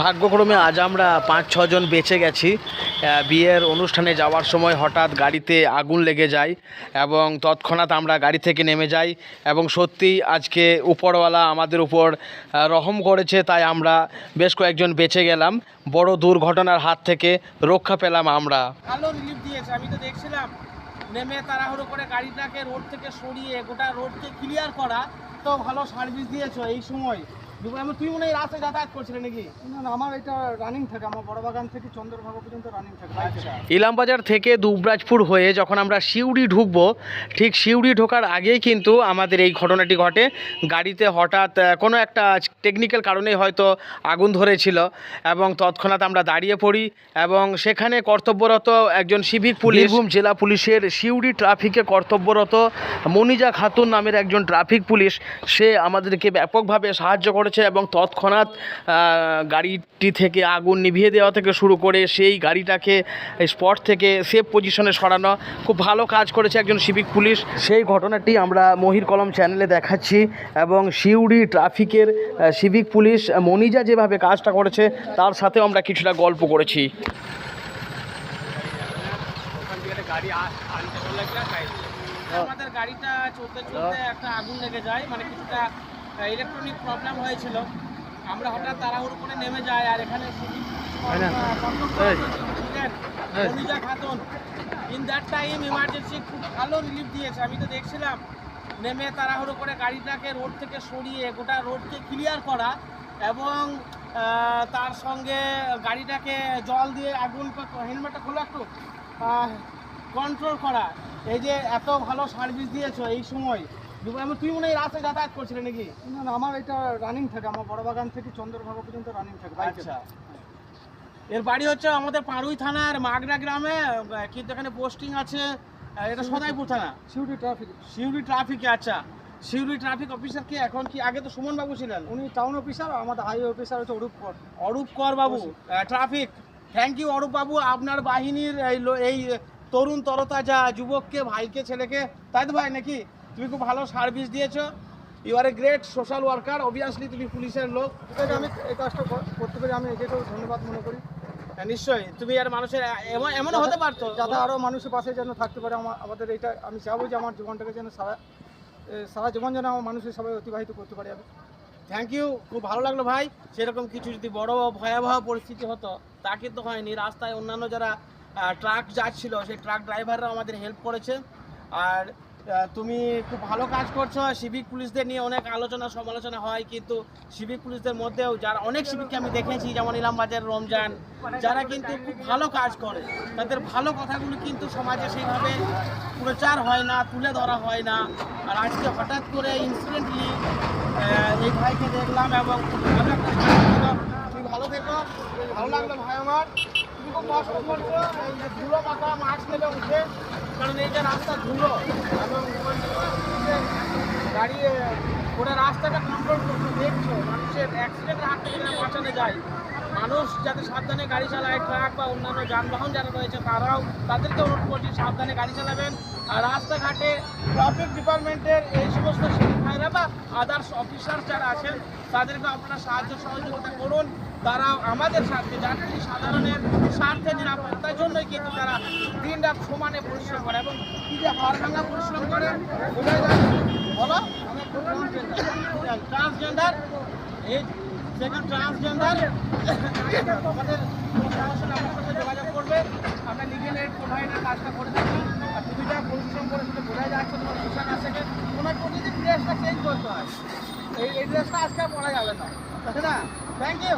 ভাগ্যক্রমে আজ আমরা পাঁচ, ছজন বেঁচে গেছি। বিয়ের অনুষ্ঠানে যাওয়ার সময় হঠাৎ গাড়িতে আগুন লেগে যায় এবং তৎক্ষণাৎ আমরা গাড়ি থেকে নেমে যাই এবং সত্যিই আজকে উপরওয়ালা আমাদের উপর রহম করেছে, তাই আমরা বেশ কয়েকজন বেঁচে গেলাম। বড় দুর্ঘটনার হাত থেকে রক্ষা পেলাম আমরা। ভালো নেমে তাড়াহুড়ো করে গাড়িটাকে রোড থেকে সরিয়ে গোটা রোডকে ক্লিয়ার করা। তো ভালো সার্ভিস দিয়েছ এই সময়। দুপুরে তুই মনে হয় রাস্তায় যাতায়াত করছিলে নাকি? না না আমার এটা রানিং থাকে আমার বড় বাগান থেকে চন্দ্রভাগা পর্যন্ত রানিং থাকে আচ্ছা। ইলামবাজার থেকে দুবরাজপুর হয়ে যখন আমরা সিউড়ি ঢুকবো ঠিক সিউড়ি ঢোকার আগেই কিন্তু আমাদের এই ঘটনাটি ঘটে। গাড়িতে হঠাৎ কোনো একটা টেকনিক্যাল কারণেই হয়তো আগুন ধরেছিল এবং তৎক্ষণাৎ আমরা দাঁড়িয়ে পড়ি এবং সেখানে কর্তব্যরত একজন সিভিক পুলিশ বীরভূম জেলা পুলিশের সিউড়ি ট্রাফিকে কর্তব্যরত মনিজা খাতুন নামের একজন ট্রাফিক পুলিশ সে আমাদেরকে ব্যাপকভাবে সাহায্য করেছে এবং তৎক্ষণাৎ গাড়িটি থেকে আগুন নিভিয়ে দেওয়া থেকে শুরু করে সেই গাড়িটাকে স্পট থেকে সেফ পজিশনে সরানো। খুব ভালো কাজ করেছে একজন সিভিক পুলিশ। সেই ঘটনাটি আমরা মহির কলম চ্যানেলে দেখাচ্ছি এবং সিউড়ি ট্রাফিকের সিভিক পুলিশ, মনিজা যেভাবে কাজটা করেছে, তার সাথেও আমরা কিছুটা গল্প করেছি। আমাদের গাড়িটা চলতে চলতে একটা আগুন লেগে যায় মানে কিছুটা ইলেকট্রনিক প্রবলেম হয়েছিল। আমরা হঠাৎ তাড়াহুড়ো করে নেমে যাই আর এখানে Anuja Khatun in that time emergency খুব ভালো রিলিফ দিয়েছে। আমি তো দেখছিলাম নেমে তাড়াহুড়ো করে গাড়িটাকে রোড থেকে সরিয়ে গোটা রোডকে ক্লিয়ার করা এবং তার সঙ্গে গাড়িটাকে জল দিয়ে আগুন হেলমেটটা খোলা একটু কন্ট্রোল করা। এই যে এত ভালো সার্ভিস দিয়েছ এই সময়। আমি তুই মনে হয় রাস্তায় যাতায়াত করছিলে নাকি? না না আমার এটা রানিং থাকে। আমার বড় বাগান থেকে চন্দ্রভাগা পর্যন্ত রানিং থাকে। আচ্ছা। এর বাড়ি হচ্ছে আমাদের পাড়ুই থানার মাগরা গ্রামে। কিন্তু এখানে পোস্টিং আছে। এটা সদাইপুর থানা। সিউড়ি ট্রাফিক সিউড়ি ট্রাফিকে আচ্ছা। সিউড়ি ট্রাফিক অফিসার কি এখন কি? আগে তো সুমন বাবু ছিলেন। উনি টাউন অফিসার আমাদের হাইওয়ে অফিসার হচ্ছে অরূপ কর। অরূপ কর বাবু। ট্রাফিক থ্যাংক ইউ অরূপ বাবু। আপনার বাহিনীর এই তরুণ তরতাজা যুবককে ভাইকে ছেলেকে। তাই তো ভাই নাকি? তুমি খুব ভালো সার্ভিস দিয়েছ। You are a great social worker obviously তুমি পুলিশের লোক। আমি এই কাজটা করতে পারি আমি এটাকেও ধন্যবাদ মনে করি। হ্যাঁ, নিশ্চয়ই। তুমি আর মানুষের এমন এমন হতে পারতো। যাতে আরও মানুষের পাশে যেন থাকতে পারে আমার আমাদের এটা আমি চাবো যে আমার জীবনটাকে যেন সারা সারা জীবন যেন আমার মানুষের সবাই অতিবাহিত করতে পারি আমি। থ্যাংক ইউ খুব ভালো লাগল ভাই। সেরকম কিছু যদি বড় ভয়াবহ পরিস্থিতি হতো তা কিন্তু হয়নি। রাস্তায় অন্যান্য যারা ট্রাক যাচ্ছিল সেই ট্রাক ড্রাইভাররা আমাদের হেল্প করেছে। আর তুমি খুব ভালো কাজ করছ। সিভিক পুলিশদের নিয়ে অনেক আলোচনা, সমালোচনা হয়, কিন্তু সিভিক পুলিশদের মধ্যেও যারা, অনেক সিভিককে আমি দেখেছি, যেমন ইলামবাজার রমজান, যারা কিন্তু খুব ভালো কাজ করে। তাদের ভালো কথাগুলো কিন্তু সমাজে সেইভাবে প্রচার হয় না, তুলে ধরা হয় না। আর আজকে হঠাৎ করে ইনসিডেন্টলি এই ভাইকে দেখলাম এবং তুমি ভালো থেকো, ভালো লাগল ভাই আমার। তুমি খুব কষ্ট করছ ধুলো মাথা মাস্ক নেবে উঠে। কারণ এই যে রাস্তা ধুলো এবং গাড়ি, ওরা রাস্তাটা কন্ট্রোল করছে, দেখছ, মানুষের অ্যাক্সিডেন্টের হাত থেকে বাঁচানো যায়। মানুষ যাতে সাবধানে গাড়ি চালায়, ট্রাক বা অন্যান্য যানবাহন যারা রয়েছে, তারাও তাদেরকে অনুরোধ করছি, সাবধানে গাড়ি চালাবেন। আর রাস্তাঘাটে ট্রাফিক ডিপার্টমেন্টের এই সমস্ত ভাইরা বা আদার্স অফিসার যারা আছেন, তাদেরকে আপনারা সাহায্য সহযোগিতা করুন। তারা আমাদের স্বার্থে যাত্রী সাধারণের স্বার্থে, নিরাপত্তার জন্যই কিন্তু তারা দিন রাত সমানে পরিশ্রম করে এবং কি যে হাড় ভাঙা পরিশ্রম করে বলো ট্রান্সজেন্ডার এই সেখানে ট্রান্সজেন্ডার আমাদের সরাসরি আমার সাথে যোগাযোগ করবে। আমরা লিগেল এড প্রোভাইডার কাজটা করে থাকি আর তুমি যা পরিশ্রম করে সেটা বোঝাই যাচ্ছে তোমার পোশাক আছে তোমার প্রতিদিন ড্রেসটা চেঞ্জ করতে হয়। এই এই ড্রেসটা আজকে পরা যাবে না। তাই না? Thank you